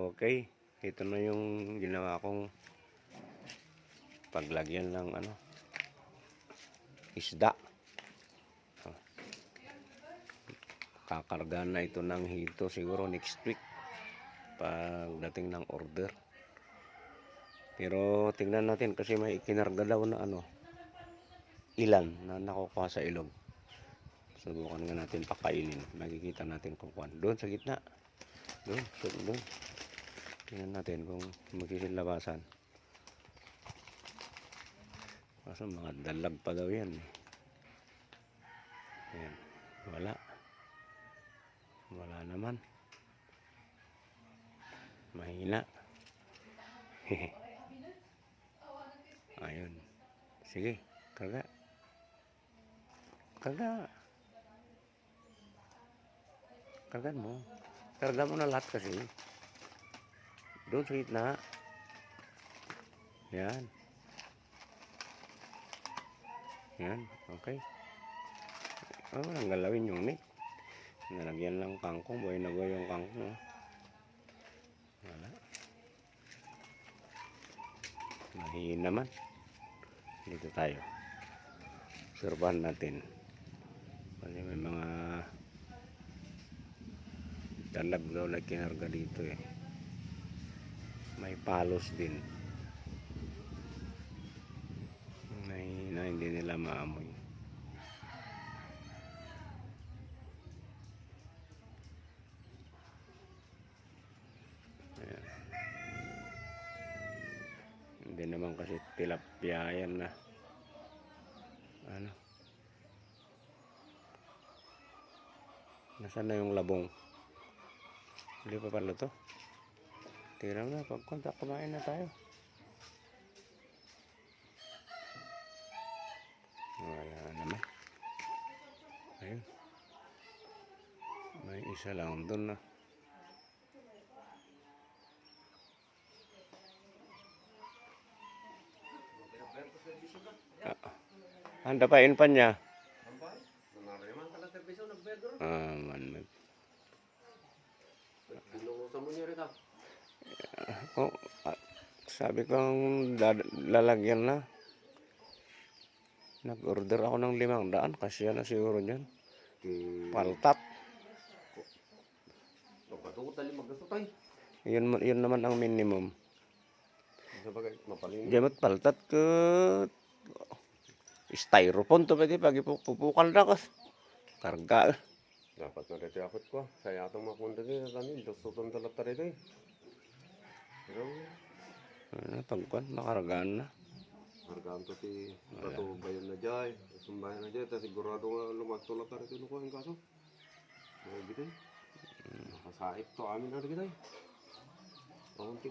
Okay, ito na yung ginawa kong paglagyan ng ano isda. Oh. Kakarga na ito ng hito siguro next week pagdating ng order. Pero tingnan natin kasi may kinarga daw na ano ilan na nakukuha sa ilog. Subukan nga natin pakainin. Makikita natin kung kuan. Doon sa gitna. Doon, doon, doon. Tingnan natin kung magkisilabasan. Kaso mga dalag pa daw yan. Ayan. Wala. Wala naman. Mahina. Ayun. Sige, karga. Karga. Kargan mo. Karga mo na lahat kasi. Doon sa gitna. Yan. Yan. Okay. Oh, walang galawin yung net. Nalagyan lang kangkong. Buhay na buhay yung kangkong. Oh. Wala. Mahihin naman. Dito tayo. Obserbahan natin. Kasi may mga dalag daw na kinarga dito eh. May palos din. May na hindi nila maamoy. Ayan. Hindi naman kasi tilapia yan na ano Nasaan na yung labong? Hindi pa pala to. Tira na, pag kontak kumain na tayo. Wala naman. Ayun. May isa lang doon na. Ah, Anda pa in pa niya. Ah, man. Oh, ah, sabi ko dad- lalagyan na. Nag-order ako ng limang daan. Kasya na siguro dyan. Paltat. Yun, yun naman ang minimum. Gamot paltat ke styrofoam to pwede pag ipupukal na kas. Karga. Dapat na rin ako ko. Saya atong makunda din na tanin. Dosuton talat ta rin eh. Pero, Ano, pagkuan, makargaan na. hargaan to ti Bato bayan na jay. Sumbayan na jay. Ta sigurado nga lumagtulat ta rin ko ang kaso. Mga gitu. Nakasaip to amin na rin kita eh. Paunti